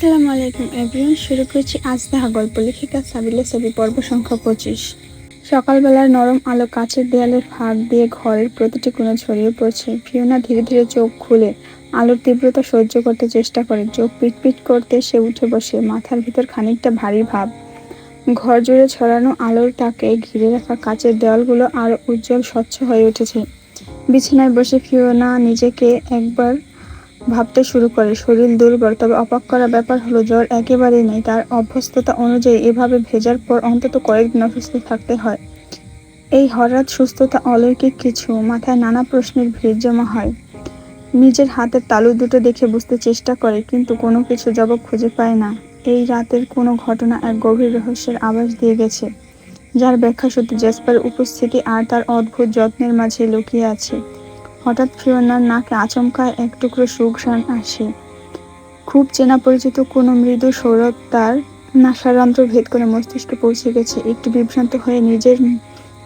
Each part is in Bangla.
আসসালামু আলাইকুম, এভরিওয়ান। শুরু করছি আজ দেখা গল্প লেখিকা সাবিলে ছবি পর্ব সংখ্যা পঁচিশ। সকালবেলার নরম আলো কাছের দেয়ালের ফাঁক দিয়ে ঘরের প্রতিটি কোণে ছড়িয়ে পড়ছে। ফিওনা ধীরে ধীরে চোখ খুলে আলোর তীব্রতা সহ্য করতে চেষ্টা করে। চোখ পিটপিট করতে সে উঠে বসে, মাথার ভিতর খানিকটা ভারী ভাব। ঘর জুড়ে ছড়ানো আলোর তাকে ঘিরে রাখা কাচের দেওয়ালগুলো আরও উজ্জ্বল স্বচ্ছ হয়ে উঠেছে। বিছানায় বসে ফিওনা নিজেকে একবার ভাবতে শুরু করে। শরীর দুর্বল, তবে অবাক করা ব্যাপার হলো, জ্বর একেবারেই নেই। তার অভ্যস্ততা অনুযায়ী এভাবে ভেজার পর অন্তত কয়েকদিন অসুস্থ থাকতে হয়। এই হঠাৎ সুস্থতা অলৌকিক কিছু, মাথায় নানা প্রশ্নের ভিড় জমা হয়। নিজের হাতের তালু দুটো দেখে বুঝতে চেষ্টা করে, কিন্তু কোনো কিছু জবাব খুঁজে পায় না। এই রাতের কোনো ঘটনা এক গভীর রহস্যের আভাস দিয়ে গেছে, যার ব্যাখ্যা শুধু জেসপারের উপস্থিতি আর তার অদ্ভুত যত্নের মাঝে লুকিয়ে আছে। হঠাৎ ফিওনার নাকে আচমকায় এক টুকরো সুঘ্রাণ আসে। খুব চেনা পরিচিত কোনো মৃদু সৌরভ তার নাসারন্ধ্র ভেদ করে মস্তিষ্কে পৌঁছে গেছে। একটু বিভ্রান্ত হয়ে নিজের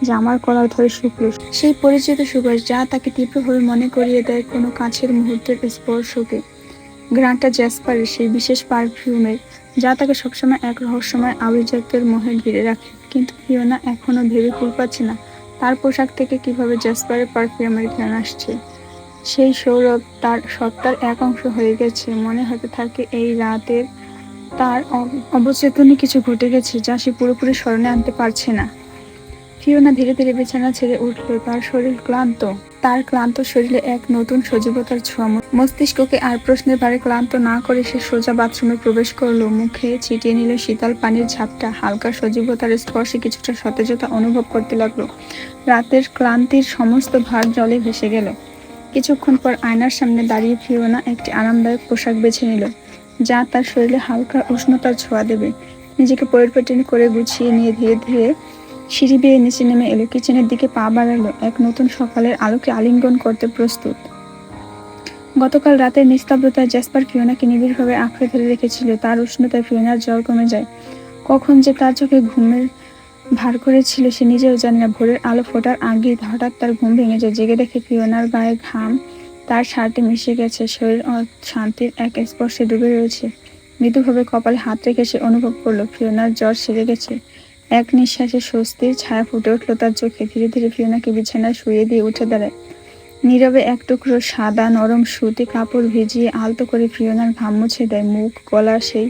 জামার কলার ধরে শুকল। সেই পরিচিত সুবাস যা তাকে তীব্রভাবে মনে করিয়ে দেয় কোনো কাছের মুহূর্তের স্পর্শকে। গ্রানটা জ্যাসপারের সেই বিশেষ পারফিউমের, যা তাকে সবসময় এক রহস্যময় আভিজাত্যের মোহে ঘিরে রাখে। কিন্তু ফিওনা এখনও ভেবে ফুল পাচ্ছে না। তার পোশাক থেকে কীভাবে জ্যাসপারের পারফিউমের ঘ্রাণ আসছে? সেই সৌরভ তার সত্তার এক অংশ হয়ে গেছে। মনে হতে থাকে এই রাতের তার অব- অবচেতনে কিছু ঘটে গেছে যা সে পুরোপুরি স্মরণে আনতে পারছে না। ফিওনা ধীরে ধীরে বিছানা ছেড়ে উঠল। তার শরীর ক্লান্ত। তার ক্লান্ত শরীরে এক নতুন সজীবতার ছোঁয়া। মস্তিষ্ককে আর প্রশ্নের বারে ক্লান্ত না করে সে সোজা বাথরুমে প্রবেশ করল। মুখে ছিটিয়ে নিল শীতল পানির ঝাপটা। হালকা সজীবতার স্পর্শে কিছুটা সতেজতা অনুভব করতে লাগল। রাতের ক্লান্তির সমস্ত ভার জলে ভেসে গেল। কিছুক্ষণ পর আয়নার সামনে দাঁড়িয়ে ফিওনা একটি আরামদায়ক পোশাক বেছে নিল, যা তার শরীরে হালকা উষ্ণতার ছোঁয়া দেবে। নিজেকে পরিবর্তন করে গুছিয়ে নিয়ে ধীরে ধীরে সিঁড়ি বেয়ে নিচে নেমে এলো। কিচেনের দিকে পা বাড়ালো এক নতুন সকালের আলোকে আলিঙ্গন করতে প্রস্তুত। গতকাল রাতের নিস্তব্ধতায় জ্যাসপার ফিওনাকে নিবিড়ভাবে আঁকড়ে ধরে রেখেছিল। তার উষ্ণতায় ফিওনার জ্বর কমে যায়। কখন যে তার চোখে ঘুমের ভার করেছিল, সে নিজেও জানে না। ভোরের আলো ফোটার আগে হঠাৎ তার ঘুম ভেঙে যায়। জেগে দেখে ফিওনার গায়ে ঘাম, তার শার্টে মিশে গেছে। শরীর শান্তির এক স্পর্শে ডুবে রয়েছে। মৃদুভাবে কপালে হাত রেখে সে অনুভব করল, ফিওনার জ্বর সেরে গেছে। এক নিঃশ্বাসে স্বস্তির ছায়া ফুটে উঠল তার চোখে। ধীরে ধীরে ফিওনাকে বিছানায় শুয়ে দিয়ে উঠে দাঁড়ায়। নীরবে এক টুকরো সাদা নরম সুতি কাপড় ভিজিয়ে আলতো করে ফিওনার ঘাম মুছে দেয়। মুখ, গলা সেই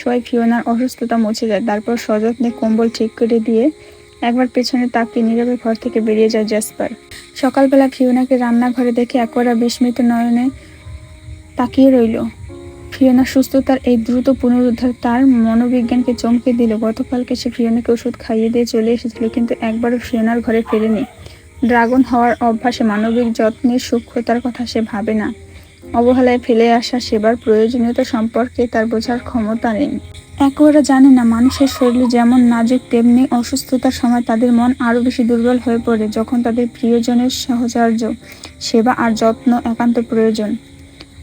ছয় ফিওনার অসুস্থতা মুছে যায়। তারপর সযত্নে কম্বল ঠিক করে দিয়ে একবার পেছনে তাকিয়ে নীরবে ঘর থেকে বেরিয়ে যায় জ্যাসপার সকালবেলা ফিওনাকে রান্নাঘরে দেখে একরা বিস্মিত নয়নে তাকিয়ে রইল। ফিওনা সুস্থতার এই দ্রুত পুনরুদ্ধার তার মনোবিজ্ঞানকে চমকে দিল। গতকালকে সে ফিওনাকে ওষুধ খাইয়ে দিয়ে চলে এসেছিল, কিন্তু একবারও ফিওনার ঘরে ফেরেনি। ড্রাগন হওয়ার অভ্যাসে মানবিক যত্নের সূক্ষ্মতার কথা সে ভাবে না। অবহেলায় ফেলে আসা সেবার প্রয়োজনীয়তা সম্পর্কে তার বোঝার ক্ষমতা নেই। একবারে জানে না, মানুষের শরীর যেমন নাজুক, তেমনি অসুস্থতার সময় তাদের মন আরও বেশি দুর্বল হয়ে পড়ে যখন তাদের প্রিয়জনের সহচার্য, সেবা আর যত্ন একান্ত প্রয়োজন।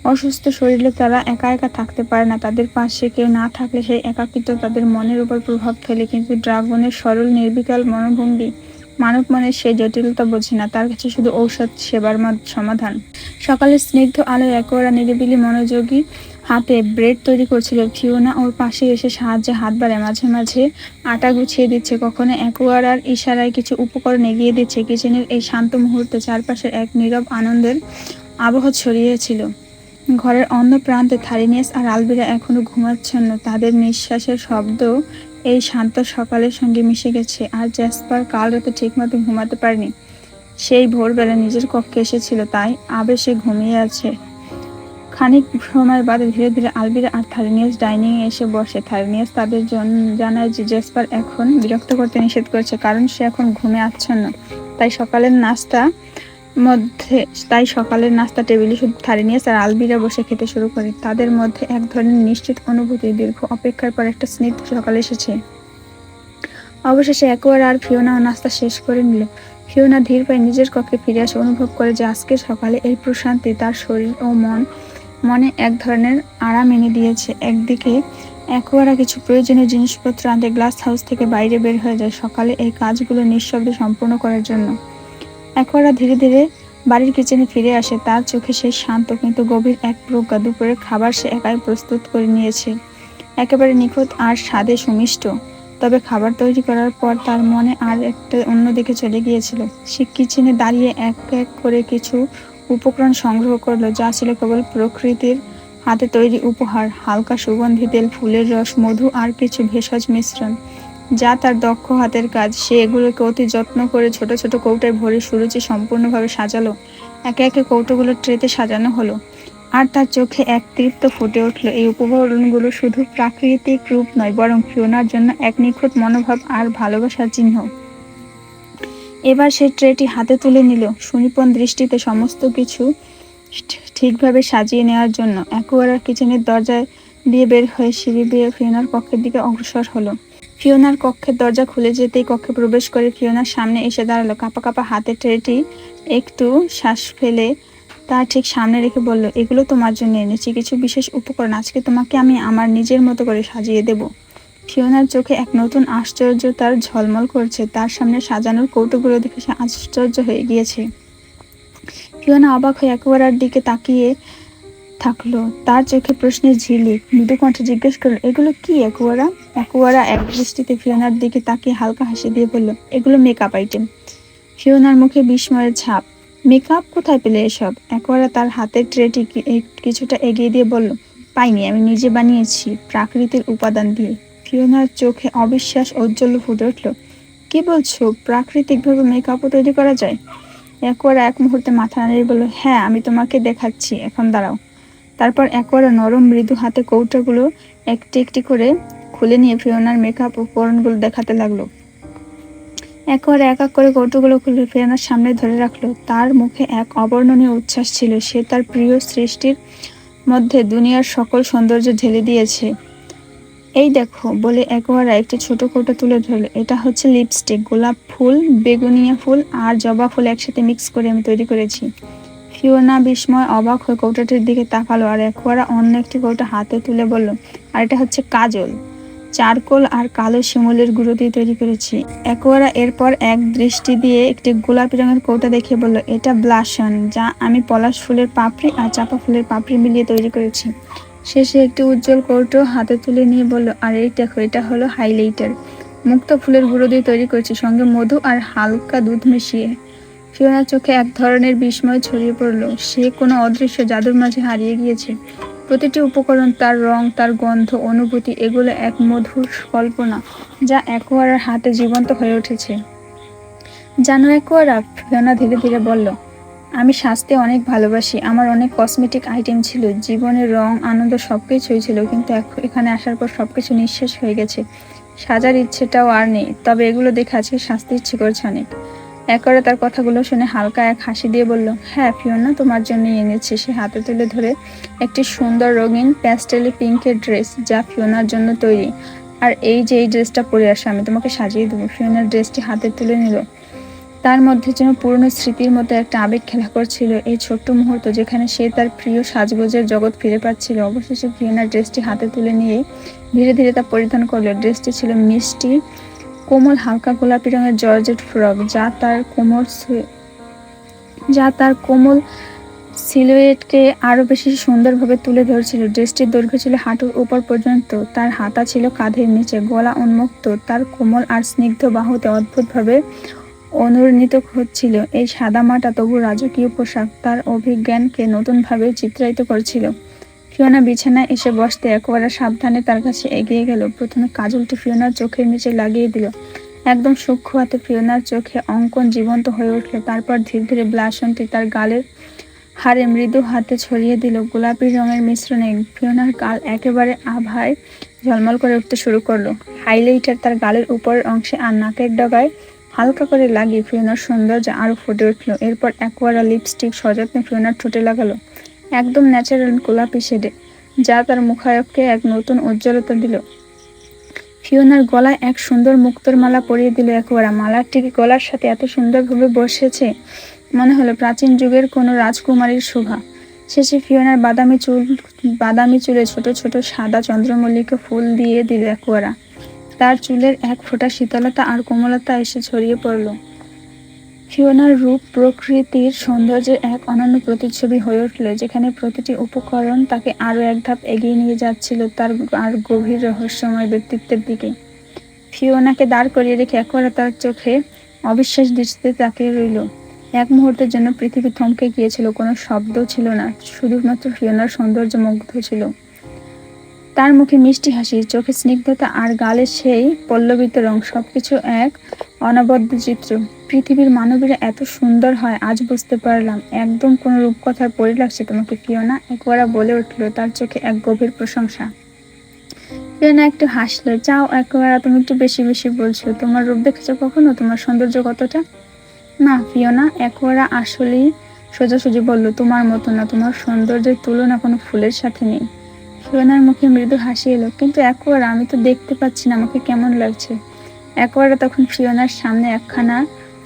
অসুস্থ শরীরে তারা একা একা থাকতে পারে না, তাদের পাশে কেউ না থাকলে সেই একাকিত্ব তাদের মনের উপর প্রভাব ফেলে। কিন্তু ড্রাগনের সরল নির্বিকাল মনোভঙ্গি মানব মনের সেই জটিলতা বোঝে না, তার কাছে শুধু ঔষধ সেবার সমাধান। সকালের স্নিগ্ধ আলোয় একোরা নিরিবিলি মনোযোগী হাতে ব্রেড তৈরি করছিল। ফিওনা ওর পাশে এসে সাহায্যে হাত বাড়ায়, মাঝে মাঝে আটা গুছিয়ে দিচ্ছে। কখনো একোয়ারার ইশারায় কিছু উপকরণ এগিয়ে দিচ্ছে। কিচেনের এই শান্ত মুহূর্তে চারপাশের এক নীরব আনন্দের আবহ ছড়িয়েছিল। ঘরের অন্য প্রান্তে থারিনিয়াস আর আলবিরা এখনও ঘুমাচ্ছন্ন তাদের নিঃশ্বাসের শব্দ এই শান্ত সকালের সঙ্গে মিশে গেছে আর জ্যাসপার কাল রাতে ঠিকমতো ঘুমাতে পারেনি। সেই ভোরবেলা নিজের কক্ষে এসেছিল, তাই আবেশে ঘুমিয়ে আছে। খানিক সময় বাদে ধীরে ধীরে আলবিরা আর থারিনিয়াস ডাইনিং এ এসে বসে। থারিনিয়াস তাদের জানায় যে জেসপার এখন বিরক্ত করতে নিষেধ করছে, কারণ সে এখন ঘুমে আচ্ছন্ন। তাই সকালের নাস্তা মধ্যে, তাই সকালের নাস্তা টেবিলে শুধু থারিনিয়াস আর আলবিরা বসে খেতে শুরু করে। তাদের মধ্যে এক ধরনের নিশ্চিত অনুভূতি, দীর্ঘ অপেক্ষার পর একটা স্নিগ্ধ সকাল এসেছে। অবশেষে একবার আর ফিওনা নাস্তা শেষ করে নিল। ফিওনা ধীর পায়ে নিজের কক্ষে ফিরে আসে, অনুভব করে যে আজকের সকালে এই প্রশান্তি তার শরীর ও মন, মনে এক ধরনের আরাম এনে দিয়েছে। একদিকে একোয়ারা কিছু প্রয়োজনীয় জিনিসপত্র আনতে গ্লাস হাউস থেকে বাইরে বের হয়ে যায় সকালে এই কাজগুলো নিঃশব্দে সম্পূর্ণ করার জন্য। একোয়ারা ধীরে ধীরে বাড়ির কিচেনে ফিরে আসে। তার চোখে সেই শান্ত কিন্তু গভীর এক প্রজ্ঞা। দুপুরের খাবার সে একাই প্রস্তুত করে নিয়েছে। একেবারে নিখুঁত আর স্বাদে সুমিষ্ট। তবে খাবার তৈরি করার পর তার মনে আর একটা অন্যদিকে চলে গিয়েছিল। সে কিচেনে দাঁড়িয়ে এক এক করে কিছু উপকরণ সংগ্রহ করল, যা ছিল কেবল প্রকৃতির হাতে তৈরি উপহার। হালকা সুগন্ধি, তেল, ফুলের রস, মধু আর কিছু ভেষজ মিশ্রণ। যা তার দক্ষ হাতের কাজ, সে এগুলোকে অতি যত্ন করে ছোট ছোট কৌটায় ভরে সুরুচি সম্পূর্ণভাবে সাজালো। একে একে কৌটোগুলো ট্রেতে সাজানো হলো। আর তার চোখে এক তৃপ্ত ফুটে উঠল। এই উপকরণগুলো শুধু প্রাকৃতিক রূপ নয়, বরং ফিওনার জন্য এক নিখুঁত মনোভাব আর ভালোবাসার চিহ্ন। এবার সে ট্রেটি হাতে তুলে নিল। সুনিপন দৃষ্টিতে সমস্ত কিছু ঠিকভাবে সাজিয়ে নেওয়ার জন্য অ্যাকোয়ারার কিচেনের দরজায় দিয়ে বের হয়ে সিঁড়ি বেয়ে ফিওনার পক্ষের দিকে অগ্রসর হলো। ফিওনার কক্ষের দরজা খুলে যেতেই কক্ষে প্রবেশ করে ফিওনার সামনে এসে দাঁড়াল। কাপা কাপা হাতে ট্রেটি একটু শ্বাস ফেলে তার ঠিক সামনে রেখে বলল, এগুলো তোমার জন্য এনেছি, কিছু বিশেষ উপকরণ। আজকে তোমাকে আমি আমার নিজের মতো করে সাজিয়ে দেব। ফিওনার চোখে এক নতুন আশ্চর্য তার ঝলমল করছে। তার সামনে সাজানোর কৌটোগুলো দেখে সে আশ্চর্য হয়ে গিয়েছে। ফিওনা অবাক হয়ে একবার দিকে তাকিয়ে থাকল। তার চোখে প্রশ্নের ঝিলিক। মৃদু কণ্ঠে জিজ্ঞেস করল, এগুলো কি একুয়ারা একুয়ারা এক দৃষ্টিতে ফিওনার দিকে তাকিয়ে হালকা হাসি দিয়ে বলল, এগুলো মেকআপ আইটেম ফিওনার মুখে বিস্ময়ের ছাপ। মেকআপ কোথায় পেলে এসব? একবারে তার হাতের ট্রেটি কিছুটা এগিয়ে দিয়ে বলল, পাইনি, আমি নিজে বানিয়েছি, প্রাকৃতিক উপাদান দিয়ে। ফিওনার চোখে অবিশ্বাস ঔজ্জ্বল্য ফুটে উঠল, কি বলছো? প্রাকৃতিকভাবে মেকআপও তৈরি করা যায়? একবার এক মুহূর্তে মাথা নাড়িয়ে বলল হ্যাঁ আমি তোমাকে দেখাচ্ছি, এখন দাঁড়াও। তারপর একবারে নরম মৃদু হাতে কৌটাগুলো একটি একটি করে খুলে নিয়ে ফিওনার মেকআপ উপকরণগুলো দেখাতে লাগল। একবার এক এক করে কৌটোগুলো খুলে ফেরানোর সামনে ধরে রাখল। তার মুখে এক অবর্ণনীয় উচ্ছ্বাস ছিল। সে তার প্রিয় সৃষ্টির মধ্যে দুনিয়ার সকল সৌন্দর্য ঢেলে দিয়েছে। এই দেখো, বলে একবার একটি ছোট কৌটো তুলে ধরলো। এটা হচ্ছে লিপস্টিক গোলাপ ফুল, বেগুনিয়া ফুল আর জবা ফুল একসাথে মিক্স করে আমি তৈরি করেছি। ফিওনা বিস্ময় অবাক হয়ে কৌটাটির দিকে তাকালো আর একবার অন্য একটি কৌটা হাতে তুলে বলল, আর এটা হচ্ছে কাজল। চারকোল আর কালো শিমুলের গুঁড়ো দিয়ে তৈরি করেছি। একোয়ারা এরপর এক দৃষ্টি দিয়ে একটি গোলাপি রঙের কৌটা দেখে বলল, এটা ব্লাশন যা আমি পলাশ ফুলের পাপড়ি আর চাপা ফুলের পাপড়ি মিলিয়ে তৈরি করেছি। শেষে একটি উজ্জ্বল কৌটো হাতে তুলে নিয়ে বলল, আর এই দেখো, এটা হলো হাইলাইটার। মুক্ত ফুলের গুঁড়ো দিয়ে তৈরি করেছি, সঙ্গে মধু আর হালকা দুধ মিশিয়ে। ফিওনার চোখে এক ধরনের বিস্ময় ছড়িয়ে পড়ল। সে কোনো অদৃশ্য জাদুর মাঝে হারিয়ে গিয়েছে। প্রতিটি উপকরণ, তার রং, তার গন্ধ, অনুভূতি, এগুলো এক মধুর কল্পনা যা একোয়ারার হাতে জীবন্ত হয়ে উঠেছে। জানো একোয়ারা ফিওনা ধীরে ধীরে বলল, আমি সাজতে অনেক ভালোবাসি। আমার অনেক কসমেটিক আইটেম ছিল। জীবনের রং, আনন্দ সব কিছুই ছিল, কিন্তু এখানে আসার পর সব কিছু নিঃশেষ হয়ে গেছে। সাজার ইচ্ছেটাও আর নেই। তবে এগুলো দেখে আজকে সাজতে ইচ্ছে করছে অনেক। একরে তার কথাগুলো শুনে হালকা এক হাসি দিয়ে বলল হ্যাঁ ফিওনা, তোমার জন্যই এনেছি। সে হাতে তুলে ধরে একটি সুন্দর রঙিন প্যাস্টেলি পিঙ্কের ড্রেস যা ফিওনার জন্য তৈরি। আর এই যে এই ড্রেসটা পরে আসে, আমি তোমাকে সাজিয়ে দেবো। ফিওনার ড্রেসটি হাতে তুলে নিল। তার মধ্যে যেন পুরনো স্মৃতির মতো একটা আবেগ খেলা করছিল এই ছোট্ট মুহূর্ত যেখানে সে তার প্রিয় সাজগোজের জগৎ ফিরে পাচ্ছিল। অবশেষে ফিওনার ড্রেসটি হাতে তুলে নিয়ে ধীরে ধীরে তা পরিধান করল। ড্রেসটি ছিল মিষ্টি কোমল হালকা গোলাপি রঙের জর্জেট ফ্রক, যা তার কোমর যা তার কোমল সিলুয়েটকে আরও বেশি সুন্দরভাবে তুলে ধরছিল। ড্রেসটির দৈর্ঘ্য ছিল হাঁটুর উপর পর্যন্ত। তার হাতা ছিল কাঁধের নিচে। গলা উন্মুক্ত। তার কোমল আর স্নিগ্ধ বাহুতে অদ্ভুতভাবে অনুরণিত হচ্ছিল। এই সাদামাটা তবু রাজকীয় পোশাক। তার অভিজ্ঞানকে নতুনভাবে চিত্রায়িত করছিল। ফিওনা বিছানায় এসে বসতে একবারে সাবধানে তার কাছে এগিয়ে গেল। প্রথমে কাজলটি ফিওনার চোখের নিচে লাগিয়ে দিল। একদম সূক্ষ্ম হাতে ফিওনার চোখে অঙ্কন জীবন্ত হয়ে উঠল। তারপর ধীরে ধীরে ব্লাসনটি তার গালের হারে মৃদু হাতে ছড়িয়ে দিল। গোলাপি রঙের মিশ্রণে ফিওনার গাল একেবারে আভায় ঝলমল করে উঠতে শুরু করল। হাইলাইটার তার গালের উপরের অংশে আর নাকের ডগায় হালকা করে লাগিয়ে ফিওনার সৌন্দর্য আরও ফুটে উঠল। এরপর একোয়ারা লিপস্টিক সযত্নে ফিওনার ঠোঁটে লাগালো। একদম ন্যাচারাল গোলাপি শেডে যা তার মুখায়ককে এক নতুন উজ্জ্বলতা দিল। ফিওনার গলায় এক সুন্দর মুক্তর মালা পরিয়ে দিল একবার মালাটি গলার সাথে এত সুন্দরভাবে বসেছে, মনে হলো প্রাচীন যুগের কোনো রাজকুমারীর শোভা। শেষে ফিওনার বাদামি চুল, বাদামি চুলে ছোট ছোট সাদা চন্দ্রমল্লিকা ফুল দিয়ে দিল একোয়ারা তার চুলের এক ফোঁটা শীতলতা আর কোমলতা এসে ছড়িয়ে পড়ল। ফিওনার রূপ প্রকৃতির সৌন্দর্যের এক অনন্য প্রতিচ্ছবি হয়ে উঠল, যেখানে প্রতিটি উপকরণ তাকে আরও এক ধাপ এগিয়ে নিয়ে যাচ্ছিল তার আর গভীর রহস্যময় ব্যক্তিত্বের দিকে। ফিওনাকে দাঁড় করিয়ে রেখে একবার তার চোখে অবিশ্বাস দৃষ্টিতে তাকিয়ে রইল। এক মুহূর্তের জন্য পৃথিবী থমকে গিয়েছিল, কোনো শব্দ ছিল না, শুধুমাত্র ফিওনার সৌন্দর্য মুগ্ধ ছিল। তার মুখে মিষ্টি হাসি, চোখে স্নিগ্ধতা আর গালে সেই পল্লবিত রং, সবকিছু এক অনবদ্য চিত্র। পৃথিবীর মানবীরা এত সুন্দর হয়, আজ বুঝতে পারলাম। একদম কোনো রূপকথার পরি লাগছে তোমাকে, ফিওনা। একবার বলে উঠল, তার চোখে এক গভীর প্রশংসা। ফিওনা একটু হাসলো, চাও একবার তুমি একটু বেশি বেশি বলছো। তোমার রূপ দেখেছ কখনো? তোমার সৌন্দর্য কতটা? না, ফিওনা, একবারা আসলেই সোজাসুজি বলল, তোমার মতো না, তোমার সৌন্দর্যের তুলনা কোনো ফুলের সাথে নেই। ফিওনার মুখে মৃদু হাসি এলো, কিন্তু একবার আমি তো দেখতে পাচ্ছি না আমাকে কেমন লাগছে। একবার তখন ফিওনার সামনে একখানা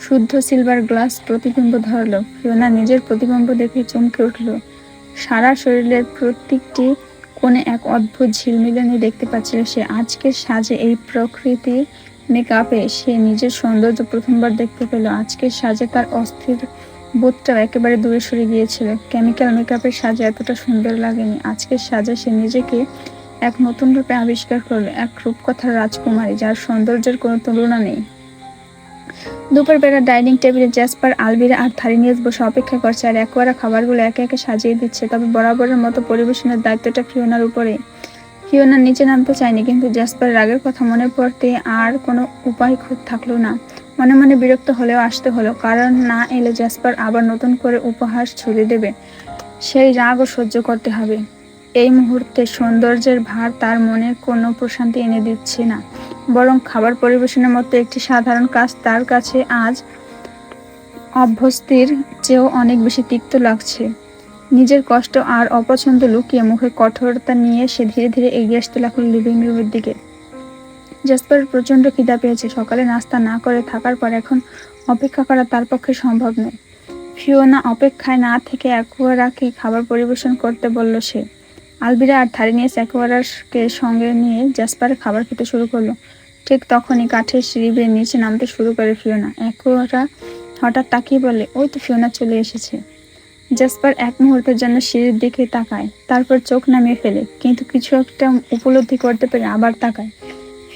শুদ্ধ সিলভার গ্লাস প্রতিবিম্ব ধরলো। ফিওনা নিজের প্রতিবিম্ব দেখে চমকে উঠল। সারা শরীরের প্রত্যেকটি কোণে এক অদ্ভুত ঝিলমিলানি দেখতে পাচ্ছিল সে। আজকের সাজে এই প্রকৃতির মেকআপে সে নিজের সৌন্দর্য প্রথমবার দেখতে পেল। আজকের সাজে তার অস্থির বোধটাও একেবারে দূরে সরে গিয়েছিল। কেমিক্যাল মেকআপের সাজে এতটা সুন্দর লাগেনি? আজকের সাজে সে নিজেকে এক নতুন রূপে আবিষ্কার করল, এক রূপকথার রাজকুমারী, যার সৌন্দর্যের কোনো তুলনা নেই। দুপুরবেলা ডাইনিং টেবিলে জ্যাসপার, আলবিরা আর থারিনিয়াস বসে অপেক্ষা করছে আর একবারা খাবারগুলো একে একে সাজিয়ে দিচ্ছে, তবে বরাবরের মতো পরিবেশনের দায়িত্বটা ফিওনার উপরে ফিওনা নিচে নামতে চায়নি, কিন্তু জ্যাসপার রাগের কথা মনে পড়তে আর কোনো উপায় থাকল না। মনে মনে বিরক্ত হলেও আসতে হলো, কারণ না এলে জ্যাসপার আবার নতুন করে উপহাস ছড়িয়ে দেবে। সেই রাগও সহ্য করতে হবে। এই মুহূর্তে সৌন্দর্যের ভার তার মনে কোনো প্রশান্তি এনে দিচ্ছে না। বরং খাবার পরিবেশনের মতো একটি সাধারণ কাজ তার কাছে আজ অভ্যস্তির চেয়েও অনেক বেশি তিক্ত লাগছে। নিজের কষ্ট আর অপছন্দ লুকিয়ে মুখে কঠোরতা নিয়ে সে ধীরে ধীরে এগিয়ে আসতে লাগল লিভিং রুমের দিকে। জাসপার প্রচণ্ড খিদা পেয়েছে। সকালে নাস্তা না করে থাকার পর এখন অপেক্ষা করা তার পক্ষে সম্ভব নয়। ফিওনা অপেক্ষায় না থেকে অ্যাকোয়ারাকে খাবার পরিবেশন করতে বলল সে। আলবিরা আর থারি নিয়ে অ্যাকোয়ারাকে সঙ্গে নিয়ে জাসপার খাবার খেতে শুরু করল। ঠিক তখনই কাঠের সিঁড়ি নিচে নামতে শুরু করে ফিওনা। অ্যাকোয়ারা হঠাৎ তাকিয়ে বলে ওই তো ফিওনা চলে এসেছে। জাসপার এক মুহূর্তের জন্য সিঁড়ির দিকে তাকায়, তারপর চোখ নামিয়ে ফেলে, কিন্তু কিছু একটা উপলব্ধি করতে পেরে আবার তাকায়।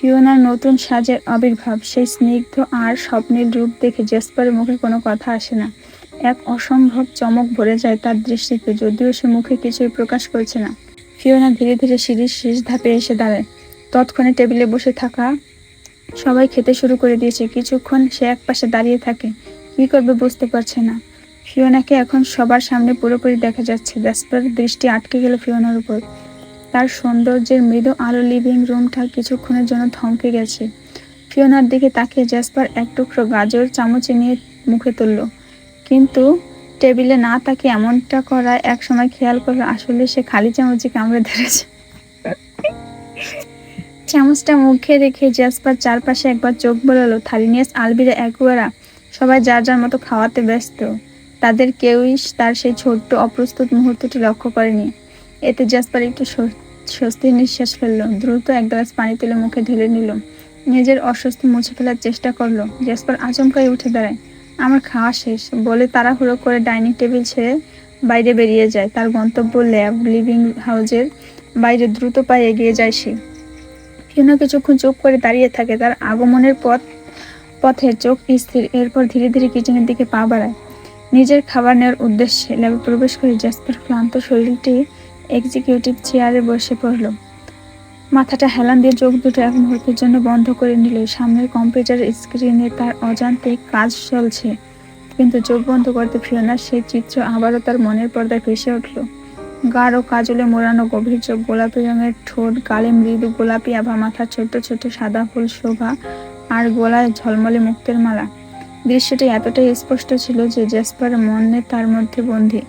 ফিওনার নতুন সাজের আবির্ভাব, সেই স্নিগ্ধ আর স্বপ্নের রূপ দেখে জেসপারের মুখে কোনো কথা আসে না। এক অসম্ভব চমক ভরে যায় তার দৃষ্টিতে, যদিও সে মুখে কিছুই প্রকাশ করছে না। ফিওনা ধীরে ধীরে সিঁড়ির শেষ ধাপে এসে দাঁড়ায়। তৎক্ষণে টেবিলে বসে থাকা সবাই খেতে শুরু করে দিয়েছে। কিছুক্ষণ সে এক পাশে দাঁড়িয়ে থাকে। কি করবে বুঝতে পারছে না। ফিওনাকে এখন সবার সামনে পুরোপুরি দেখা যাচ্ছে। জেসপার দৃষ্টি আটকে গেল ফিওনার উপর। তার সৌন্দর্যের মৃদু আলো লিভিং রুমটা কিছুক্ষণের জন্য থমকে গেছে। ফিওনার দিকে তাকিয়ে জ্যাসপার এক টুকরো গাজর চামচে নিয়ে মুখে তুলল। কিন্তু টেবিলে না তাকে এমনটা করায় এক সময় খেয়াল করল আসলে সে খালি চামচে কামড়ে ধরেছে। চামচটা মুখে রেখে জ্যাসপার চারপাশে একবার চোখ বোলালো। থালিনিয়াস, আলবিরা একুয়ারা সবাই যার যার মতো খাওয়াতে ব্যস্ত। তাদের কেউই তার সেই ছোট্ট অপ্রস্তুত মুহূর্তটি লক্ষ্য করেনি। এতে জাসপার একটু স্বস্তির নিঃশ্বাস ফেলল। দ্রুত এক গ্লাস পানি তুলে মুখে ঢেলে নিল। নিজের অস্বস্তি মুছে ফেলার চেষ্টা করল। জাসপার আচমকাই উঠে দাঁড়ায়। আমার খাওয়া শেষ। বলে তাড়াহুড়ো করে ডাইনিং টেবিল ছেড়ে বাইরে বেরিয়ে যায়। তার গন্তব্য ল্যাব, লিভিং হাউজের বাইরে। দ্রুত পায়ে এগিয়ে যায় সে। ফিওনা কিছুক্ষণ চুপ করে দাঁড়িয়ে থাকে। তার আগমনের পথ, পথে চোখ স্থির। এরপর ধীরে ধীরে কিচেনের দিকে পা বাড়ায়। নিজের খাবার নেওয়ার উদ্দেশ্যে ল্যাবে প্রবেশ করে জাসপার ক্লান্ত শরীরটি এক্সিকিউটিভ চেয়ারে বসে পড়ল। মাথাটা হেলান দিয়ে চোখ দুটো এক মুহূর্তের জন্য বন্ধ করে নিল। সামনের কম্পিউটার স্ক্রিনে তার অজান্তে কাজ চলছে, কিন্তু চোখ বন্ধ করতে ফিরোনার সেই চিত্র আবারও তার মনের পর্দায় ভেসে উঠল। গাঢ় কাজলে মোড়ানো গভীর চোখ, গোলাপি রঙের ঠোঁট, গালে মৃদু গোলাপি আভা মাথার ছোট্ট ছোট্ট সাদা ফুল শোভা আর গোলায় ঝলমলে মুক্তের মালা। দৃশ্যটি এতটাই স্পষ্ট ছিল যে জেসপার মনে তার মধ্যে বন্দী।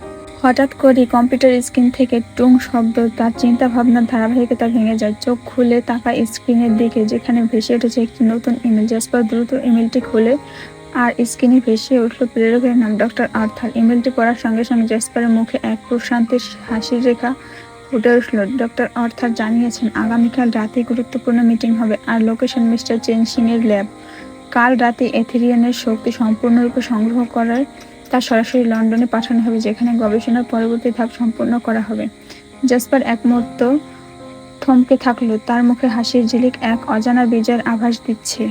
হঠাৎ করে কম্পিউটার স্ক্রিন থেকে টুং শব্দ, তার চিন্তা ভাবনার ধারাবাহিকতা ভেঙে যায়। চোখ খুলে তাকা স্ক্রিনের দিকে, যেখানে ভেসে উঠেছে একটি নতুন ইমেল জাসপার দ্রুত ইমেলটি খুলে আর স্ক্রিনে ভেসে উঠল প্রেরকের নাম, ডক্টর আর্থার। ইমেলটি পড়ার সঙ্গে সঙ্গে জাসপারের মুখে এক প্রশান্তির হাসির রেখা ফুটে উঠল। ডক্টর আর্থার জানিয়েছেন, আগামীকাল রাতে গুরুত্বপূর্ণ মিটিং হবে আর লোকেশন মিস্টার চেনসিং এর ল্যাব কাল রাতে এথেরিয়ানের শক্তি সম্পূর্ণরূপে সংগ্রহ করার তা সরাসরি লন্ডনে পাঠানো হবে, যেখানে গবেষণার পরবর্তী ধাপ সম্পন্ন করা হবে। জাসপার এক মুহূর্ত থমকে থাকল। তার মুখে হাসির ঝিলিক, এক অজানা বিজয়ের আভাস দিচ্ছে।